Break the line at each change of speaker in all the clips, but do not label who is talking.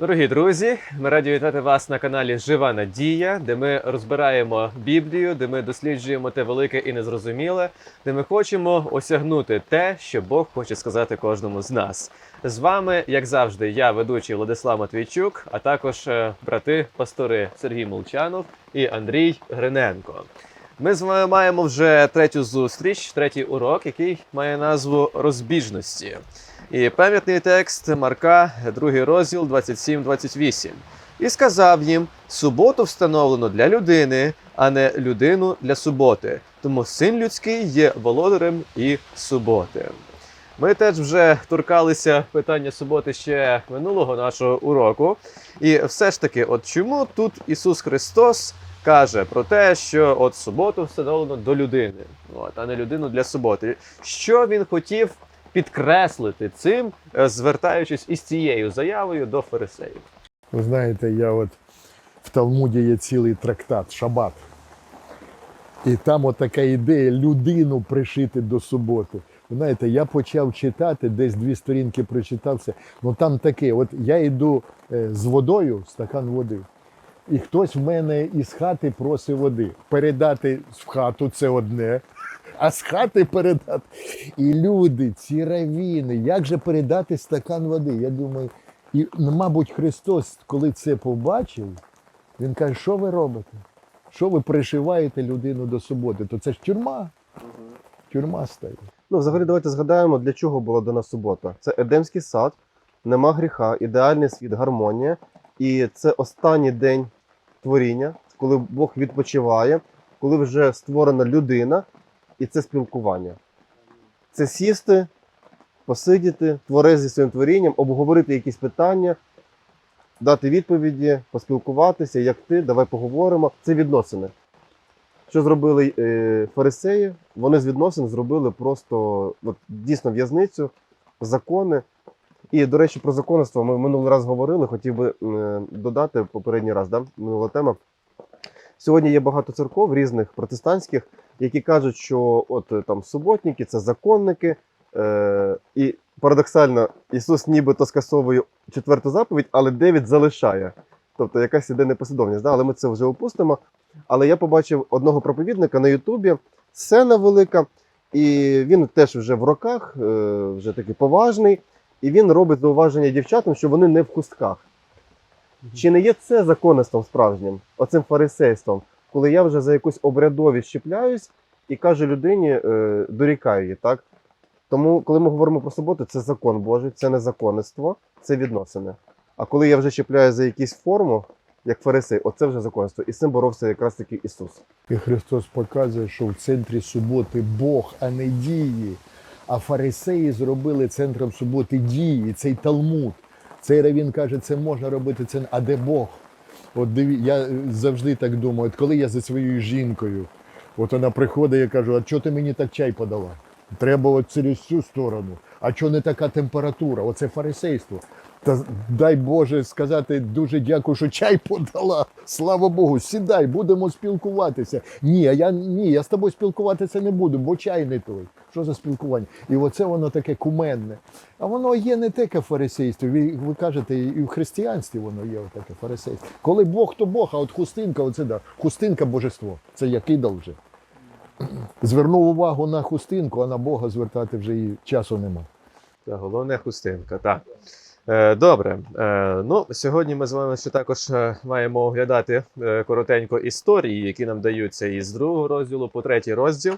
Дорогі друзі, ми раді вітати вас на каналі Жива Надія, де ми розбираємо Біблію, де ми досліджуємо те велике і незрозуміле, де ми хочемо осягнути те, що Бог хоче сказати кожному з нас. З вами, як завжди, я, ведучий Владислав Матвійчук, а також е, брати-пастори Сергій Молчанов і Андрій Гриненко. Ми з вами маємо вже третю зустріч, третій урок, який має назву розбіжності. І пам'ятний текст Марка, другий розділ 27-28. І сказав їм: суботу встановлено для людини, а не людину для суботи. Тому син людський є володарем і суботи. Ми теж вже торкалися питання суботи ще минулого нашого уроку. І все ж таки, от чому тут Ісус Христос каже про те, що от суботу встановлено до людини, от, а не людину для суботи. Що він хотів підкреслити цим, е, звертаючись із цією заявою до фарисеїв?
Ви знаєте, я от в Талмуді є цілий трактат Шабат. І там така ідея людину пришити до суботи. Ви знаєте, я почав читати, десь дві сторінки прочитався. Ну там таке: от я йду е, з водою, стакан води, і хтось в мене із хати просить води. Передати в хату це одне, а з хати передати. І люди, ці равіни, як же передати стакан води? Я думаю, і, ну, мабуть, Христос, коли це побачив, він каже, що ви робите? Що ви пришиваєте людину до суботи? То це ж тюрма. Тюрма стає.
Ну, взагалі, давайте згадаємо, для чого була дана субота. Це Едемський сад, нема гріха, ідеальний світ, гармонія. І це останній день творіння, коли Бог відпочиває, коли вже створена людина, і це спілкування. Це сісти, посидіти, творець зі своїм творінням, обговорити якісь питання, дати відповіді, поспілкуватися, як ти, давай поговоримо. Це відносини. Що зробили е, фарисеї? Вони з відносин зробили просто от, дійсно в'язницю, закони. І, до речі, про законництво ми минулий раз говорили, хотів би е, додати попередній раз, да? минула тема. Сьогодні є багато церков різних протестантських, які кажуть, що от е, там суботники це законники. Е, і парадоксально, Ісус нібито скасовує четверту заповідь, але дев'ять залишає. Тобто якась іде непослідовність. Да? Але ми це вже опустимо. Але я побачив одного проповідника на Ютубі, сцена велика, і він теж вже в роках, е, вже такий поважний, і він робить зауваження дівчатам, що вони не в хустках. Чи не є це законництвом справжнім, оцим фарисейством, коли я вже за якусь обрядовість щепляюсь і кажу людині, е, дорікаю її, так? Тому, коли ми говоримо про суботу, це закон Божий, це не законництво, це відносини. А коли я вже чіпляю за якусь форму, як фарисей, оце вже законництво. І з цим боровся якраз таки Ісус.
І Христос показує, що в центрі суботи Бог, а не дії. А фарисеї зробили центром суботи дії, цей Талмуд. Цей равін каже, це можна робити, це а де Бог? От диві, я е, завжди так думаю, от коли я за своєю жінкою, от вона приходить, я кажу, а чого ти мені так чай подала? Треба от через цю сторону. А чого не така температура? Оце фарисейство. Та дай Боже сказати дуже дякую, що чай подала. Слава Богу, сідай, будемо спілкуватися. Ні, а я ні, я з тобою спілкуватися не буду, бо чай не той. Що за спілкування? І оце воно таке куменне. А воно є не таке фарисейство. Ви, ви кажете, і в християнстві воно є таке фарисейство. Коли Бог, то Бог, а от хустинка, оце да. Хустинка божество. Це я кидав вже. Звернув увагу на хустинку, а на Бога звертати вже і часу нема.
Це головне хустинка, так. Е, Добре, Е, ну сьогодні ми з вами ще також е, маємо оглядати коротенько історії, які нам даються із другого розділу по третій розділ.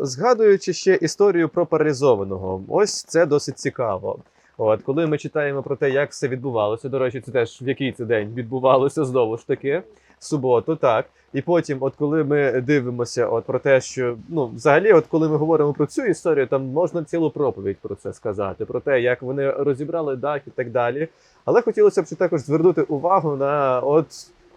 Згадуючи ще історію про паралізованого, ось це досить цікаво. От коли ми читаємо про те, як все відбувалося. До речі, це теж в який це день відбувалося знову ж таки. Суботу, так. І потім, от коли ми дивимося, от про те, що ну взагалі, от коли ми говоримо про цю історію, там можна цілу проповідь про це сказати, про те, як вони розібрали дах і так далі. Але хотілося б ще також звернути увагу на от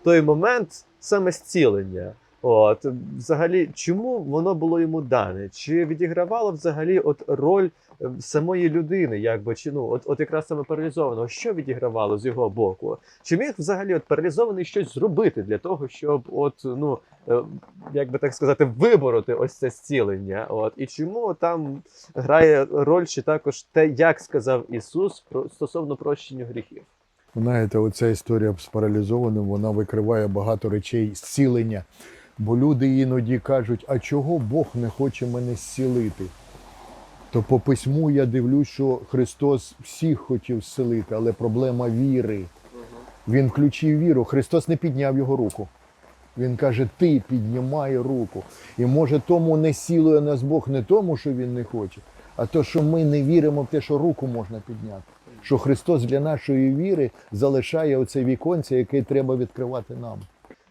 той момент саме зцілення. От взагалі, чому воно було йому дане? Чи відігравало взагалі от роль е, самої людини, якби чи ну от, от якраз саме паралізованого, що відігравало з його боку? Чи міг взагалі от паралізований щось зробити для того, щоб от ну е, як би так сказати, вибороти ось це зцілення? От і чому там грає роль ще також те, як сказав Ісус про стосовно прощення гріхів?
Знаєте, оця історія з паралізованим, вона викриває багато речей зцілення. Бо люди іноді кажуть, а чого Бог не хоче мене зцілити? То по письму я дивлюсь, що Христос всіх хотів зцілити, але проблема віри. Він включив віру. Христос не підняв його руку. Він каже: Ти піднімай руку. І може тому не сілує нас Бог не тому, що він не хоче, а то, що ми не віримо в те, що руку можна підняти. Що Христос для нашої віри залишає оце віконце, яке треба відкривати нам.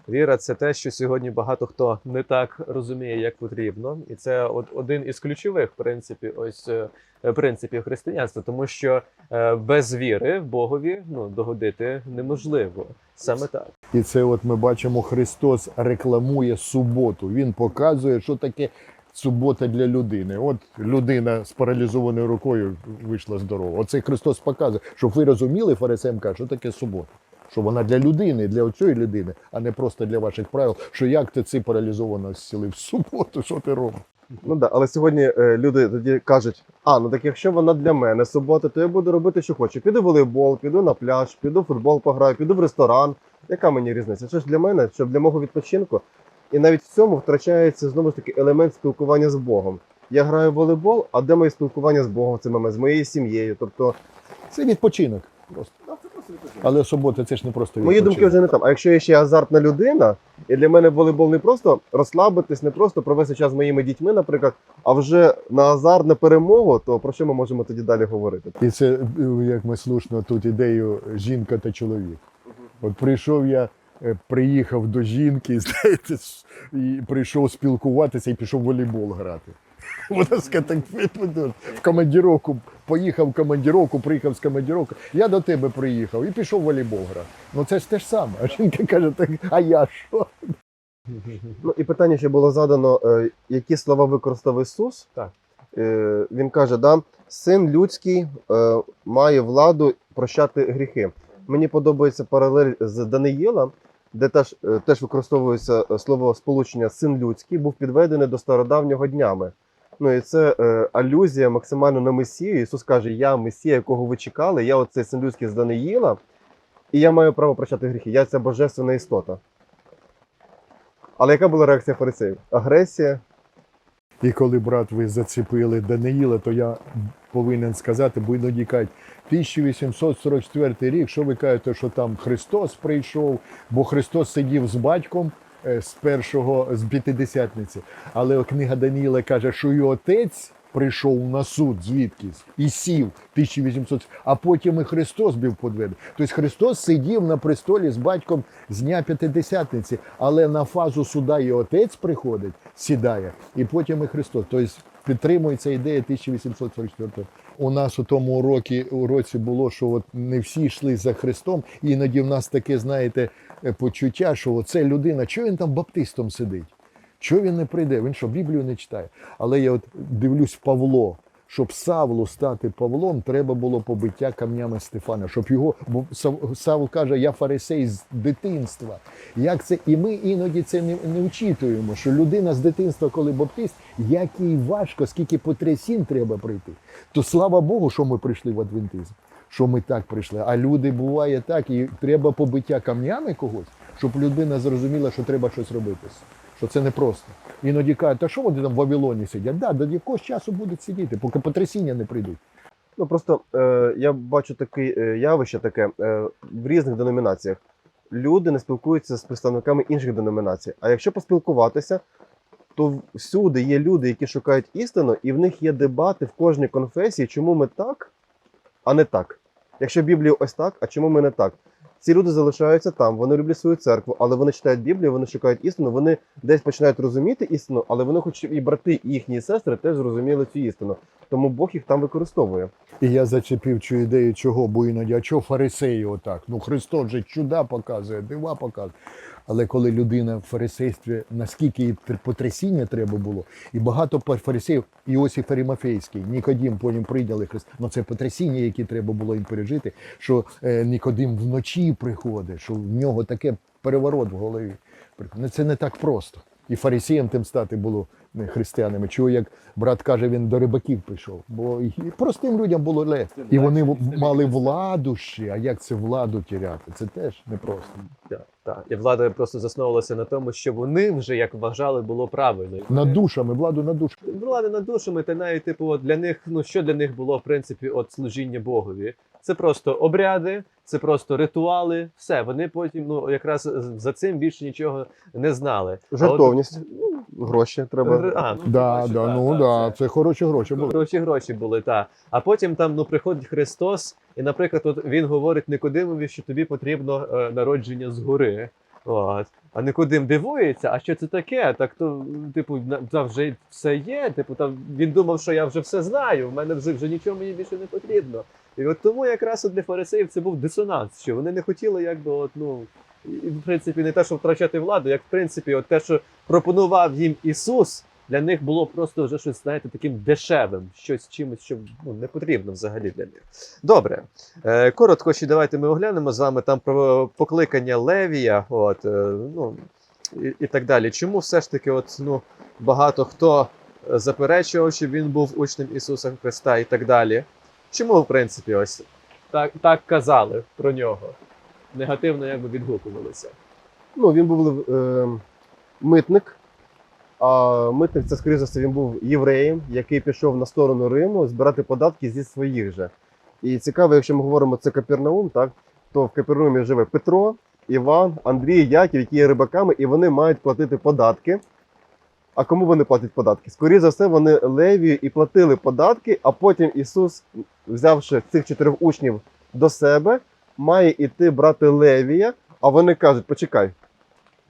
Віра це те, що сьогодні багато хто не так розуміє, як потрібно, і це от один із ключових принципів, ось е, принципів християнства, тому що е, без віри в Богові ну догодити неможливо. Саме так.
І це от ми бачимо, Христос рекламує суботу. Він показує, що таке субота для людини. От людина з паралізованою рукою вийшла здорова. Оце Христос показує, щоб ви розуміли, фарисеям каже, що таке субота. Що вона для людини, для цієї людини, а не просто для ваших правил. Що як ти це паралізовано зцілив в суботу, що ти робиш?
Ну да, але сьогодні е, люди тоді кажуть: а ну так якщо вона для мене субота, то я буду робити, що хочу. Піду в волейбол, піду на пляж, піду в футбол пограю, піду в ресторан. Яка мені різниця? Це ж для мене, щоб для мого відпочинку. І навіть в цьому втрачається знову ж таки елемент спілкування з Богом. Я граю в волейбол, а де моє спілкування з Богом? Це маме, з моєю сім'єю. Тобто,
Це відпочинок. Просто. Але субота це ж не просто
мої
відпочинок.
думки вже не там. А якщо я ще азартна людина, і для мене волейбол не просто розслабитись, не просто провести час з моїми дітьми, наприклад, а вже на азарт, на перемогу, то про що ми можемо тоді далі говорити?
І це, як ми слушно, тут ідею жінка та чоловік. От прийшов я, е, приїхав до жінки, знаєте, с- і прийшов спілкуватися і пішов в волейбол грати. Вона сказала, так піду в командіровку, поїхав в командіровку, приїхав з командіровки. Я до тебе приїхав і пішов в волейбол грати. Ну це ж те ж саме. А жінка каже, так, а я що?
Ну і питання ще було задано, е, які слова використав Ісус.
Так.
Е, він каже, да, син людський е, має владу прощати гріхи. Мені подобається паралель з Даниїла, де теж, е, теж використовується слово сполучення син людський, був підведений до стародавнього днями. Ну і це е, алюзія максимально на Месію. Ісус каже: Я Месія, якого ви чекали, я оцей син людський з Даниїла, і я маю право прощати гріхи. Я ця божественна істота. Але яка була реакція фарисеїв? Агресія.
І коли, брат, ви зацепили Даниїла, то я повинен сказати, бо іноді кажуть, 1844 рік, що ви кажете, що там Христос прийшов, бо Христос сидів з батьком з першого, з п'ятидесятниці. Але книга Даніїла каже, що і отець прийшов на суд звідкись і сів 1800, а потім і Христос був подведений. Тобто Христос сидів на престолі з батьком з дня п'ятидесятниці, але на фазу суда і отець приходить, сідає, і потім і Христос. Тобто підтримується ідея 1844. У нас у тому уроці, уроці було, що от не всі йшли за Христом, іноді в нас таке, знаєте, е, почуття, що оце людина, чого він там баптистом сидить? Чого він не прийде? Він що, Біблію не читає? Але я от дивлюсь Павло. Щоб Савлу стати Павлом, треба було побиття камнями Стефана, щоб його, бо Сав- Савл каже, я фарисей з дитинства. Як це? І ми іноді це не, не вчитуємо, що людина з дитинства, коли баптист, як їй важко, скільки потрясінь треба прийти. То слава Богу, що ми прийшли в адвентизм, що ми так прийшли. А люди буває так, і треба побиття камнями когось, щоб людина зрозуміла, що треба щось робити. Що це не просто. Іноді кажуть, та що вони там в Вавилоні сидять? Да, до якогось часу будуть сидіти, поки потрясіння не прийдуть.
Ну просто е, я бачу таке е, явище таке е, в різних деномінаціях. Люди не спілкуються з представниками інших деномінацій. А якщо поспілкуватися, то всюди є люди, які шукають істину, і в них є дебати в кожній конфесії, чому ми так, а не так. Якщо Біблію ось так, а чому ми не так? Ці люди залишаються там, вони люблять свою церкву, але вони читають Біблію, вони шукають істину, вони десь починають розуміти істину, але вони хочуть, і брати, і їхні сестри теж зрозуміли цю істину. Тому Бог їх там використовує.
І я зачепив цю ідею, чого, бо іноді, а чого фарисеї отак? Ну Христос же чуда показує, дива показує. Але коли людина в фарисействі, наскільки їй потрясіння треба було, і багато фарисеїв, Іосиф Арімафейський, Нікодім потім прийняли Христа. Ну це потрясіння, які треба було їм пережити, що е, Нікодим вночі приходить, що в нього таке переворот в голові. Ну, Це не так просто. І фарисіям тим стати було не християнами. Чого як брат каже, він до рибаків пішов. Бо і простим людям було легко. І вони мали владу ще. А як це владу тіряти? Це теж непросто.
Так, так. І влада просто засновувалася на тому, що вони вже як вважали було правильно.
Над душами, владу над душами.
Влада над душами, та навіть типу, от для них, ну що для них було в принципі от служіння Богові. Це просто обряди, це просто ритуали. Все, вони потім ну якраз за цим більше нічого не знали.
Жартовність, ну, гроші треба.
А, ну,
Да,
гроші,
да,
та,
ну
та,
да,
це-
це хороші гроші були.
Гроші гроші були, так. А потім там ну приходить Христос, і, наприклад, от він говорить Никодимові, що тобі потрібно е, народження згори. От. А Никодим дивується, а що це таке? Так то, типу, на- та вже все є. Типу, там він думав, що я вже все знаю. В мене вже, вже нічого мені більше не потрібно. І от тому якраз для фарисеїв це був дисонанс, що вони не хотіли, якби, от, ну, в принципі, не те, що втрачати владу, як в принципі, от те, що пропонував їм Ісус, для них було просто вже щось, знаєте, таким дешевим, щось чимось, що ну, не потрібно взагалі для них. Добре. Е, коротко, ще давайте ми оглянемо з вами там про покликання Левія, от, е, ну, і, і так далі. Чому все ж таки, от, ну, багато хто заперечував, що він був учнем Ісуса Христа і так далі. Чому, в принципі, ось так, так казали про нього? Негативно якби відгукувалися.
Ну, він був е, митник. А митник це, скоріше за все, він був євреєм, який пішов на сторону Риму збирати податки зі своїх же. І цікаво, якщо ми говоримо це Капернаум, так, то в Капернаумі живе Петро, Іван, Андрій, Яків, які є рибаками, і вони мають платити податки. А кому вони платять податки? Скоріше за все, вони Левію і платили податки, а потім Ісус, взявши цих чотирьох учнів до себе, має іти брати Левія, а вони кажуть: почекай,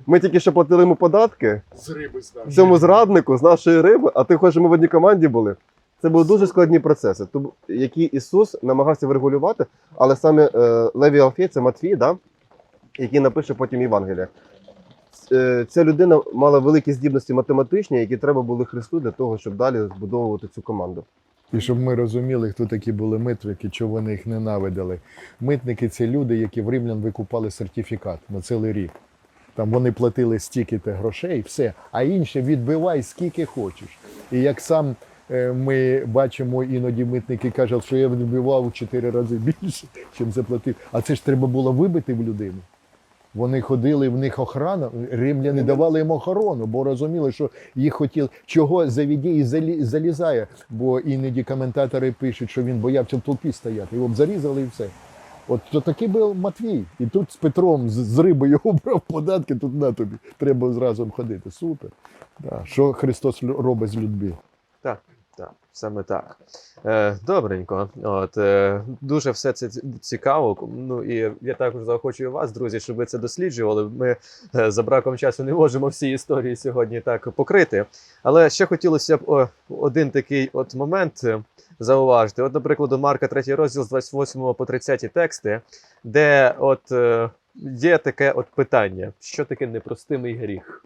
ми тільки що платили йому податки
З риби
цьому зраднику з нашої риби, а ти хочеш, ми в одній команді були. Це були дуже складні процеси, які Ісус намагався врегулювати, але саме е, Леві Алфей, це Матвій, да? який напише потім Євангелія. Е, Ця людина мала великі здібності математичні, які треба були Христу для того, щоб далі збудовувати цю команду.
І щоб ми розуміли, хто такі були митники, чого вони їх ненавидели. Митники це люди, які в римлян викупали сертифікат на цілий рік. Там вони платили стільки те грошей, все, а інше відбивай скільки хочеш. І як сам е, ми бачимо, іноді митники кажуть, що я відбивав чотири рази більше, чим заплатив. А це ж треба було вибити в людину. Вони ходили, в них охрана, римляни давали їм охорону, бо розуміли, що їх хотіли, чого Завідій залі- залізає, бо іноді коментатори пишуть, що він боявся в толпі стояти. Його б зарізали і все. От то такий був Матвій. І тут з Петром, з, з риби його брав податки, тут на тобі. Треба зразу ходити. Супер. Да. Що Христос робить з людьми?
Так, так, саме так. Е, добренько. От, е, дуже все це цікаво. Ну і я також заохочую вас, друзі, щоб ви це досліджували. Ми е, за браком часу не можемо всі історії сьогодні так покрити. Але ще хотілося б о, один такий от момент е, зауважити. От, наприклад, у Марка 3 розділ з 28 по 30 тексти, де от е, є таке от питання: що таке непростимий гріх?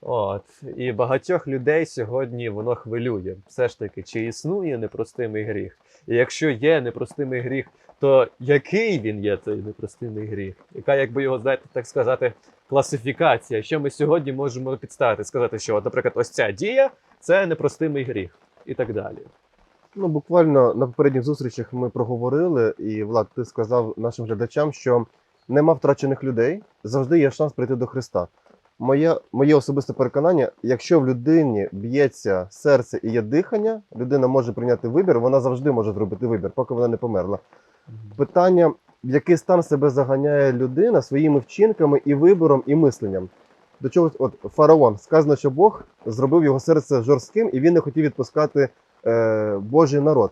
От і багатьох людей сьогодні воно хвилює. Все ж таки, чи існує непростимий гріх? І якщо є непростимий гріх, то який він є цей непростимий гріх? Яка, якби його знаєте, так сказати, класифікація? Що ми сьогодні можемо підставити? Сказати, що, наприклад, ось ця дія це непростимий гріх, і так далі.
Ну, буквально на попередніх зустрічах ми проговорили, і Влад, ти сказав нашим глядачам, що нема втрачених людей, завжди є шанс прийти до Христа. Моє, моє особисте переконання, якщо в людині б'ється серце і є дихання, людина може прийняти вибір, вона завжди може зробити вибір, поки вона не померла. Питання, в який стан себе заганяє людина своїми вчинками і вибором, і мисленням. До чого от фараон сказано, що Бог зробив його серце жорстким, і він не хотів відпускати е, Божий народ.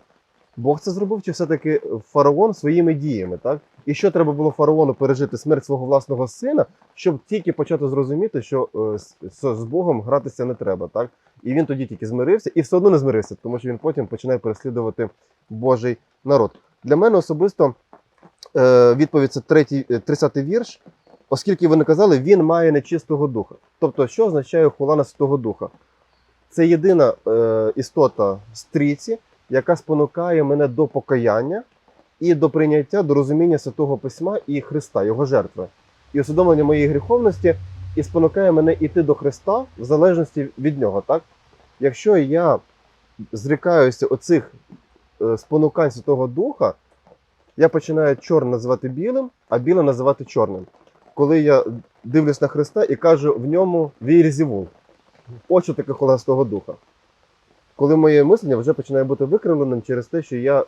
Бог це зробив, чи все-таки фараон своїми діями, так? І що треба було фараону пережити смерть свого власного сина, щоб тільки почати зрозуміти, що е, з, Богом гратися не треба, так? І він тоді тільки змирився, і все одно не змирився, тому що він потім починає переслідувати Божий народ. Для мене особисто е, відповідь це третій, е, 30-й вірш. Оскільки ви не казали, він має нечистого духа. Тобто, що означає хула Святого Духа? Це єдина істота стріці, яка спонукає мене до покаяння і до прийняття, до розуміння Святого Письма і Христа, Його жертви. І усвідомлення моєї гріховності і спонукає мене йти до Христа в залежності від нього. Так? Якщо я зрікаюся оцих е, спонукань Святого Духа, я починаю чорне називати білим, а біле називати чорним. Коли я дивлюсь на Христа і кажу в ньому вірзівул. Ось що таке холод Духа. Коли моє мислення вже починає бути викривленим через те, що я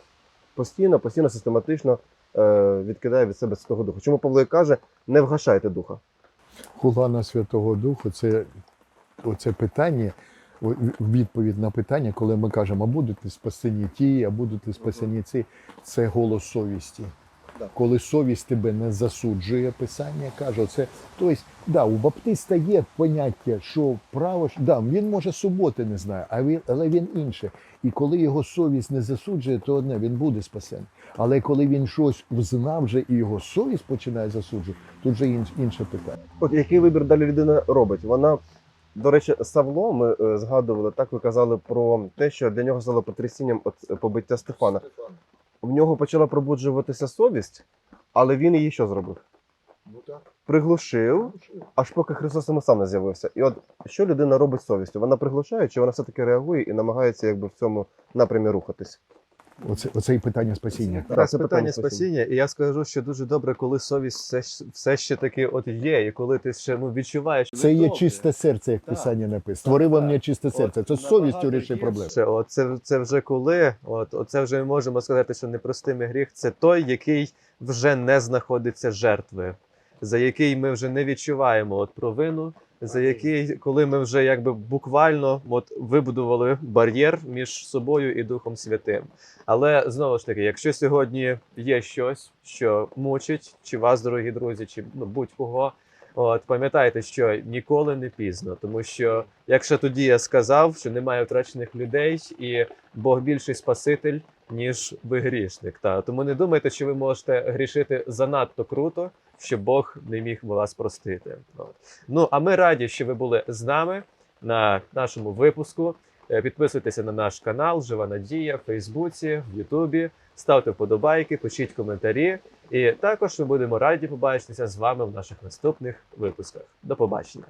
постійно, постійно, систематично е, відкидаю від себе Святого Духа. Чому Павло каже, не вгашайте духа.
Хула Святого Духу це оце питання, відповідь на питання, коли ми кажемо, а будуть ли спасені ті, а будуть ли спасені ці, це голос совісті.
Да.
Коли совість тебе не засуджує, писання каже, це тобто, да, у баптиста є поняття, що право, що- да, він може суботи не знає, а він, але він інше. І коли його совість не засуджує, то одне він буде спасений. Але коли він щось взнав вже і його совість починає засуджувати, тут вже інше, інше питання.
От який вибір далі людина робить? Вона, до речі, Савло, ми е, згадували, так ви казали про те, що для нього стало потрясінням от е, побиття Стефана. В нього почала пробуджуватися совість, але він її що зробив?
Ну так.
Приглушив, аж поки Христос йому сам не з'явився. І от що людина робить з совістю? Вона приглушає, чи вона все-таки реагує і намагається якби в цьому напрямі рухатись?
Оце, оце і питання спасіння.
Так,
Так,
це
це
питання
питання спасіння, і я скажу, що дуже добре, коли совість все, все ще таки от є, і коли ти ще ну, відчуваєш.
Це є
добре.
чисте серце, як
Так.
писання написано. Створив мені чисте серце. Це з совістю рішить проблему.
Це, це, це вже коли, от, оце вже ми можемо сказати, що непростимий гріх це той, який вже не знаходиться жертви, за який ми вже не відчуваємо от, провину, за який, коли ми вже якби буквально от, вибудували бар'єр між собою і Духом Святим. Але знову ж таки, якщо сьогодні є щось, що мучить, чи вас, дорогі друзі, чи ну, будь-кого. От пам'ятайте, що ніколи не пізно, тому що якщо тоді я сказав, що немає втрачених людей, і Бог більший спаситель, ніж ви грішник. Та тому не думайте, що ви можете грішити занадто круто, щоб Бог не міг вас простити. Ну а ми раді, що ви були з нами на нашому випуску. Е, Підписуйтеся на наш канал Жива Надія в Фейсбуці, в Ютубі, ставте вподобайки, пишіть коментарі. І також ми будемо раді побачитися з вами в наших наступних випусках. До побачення.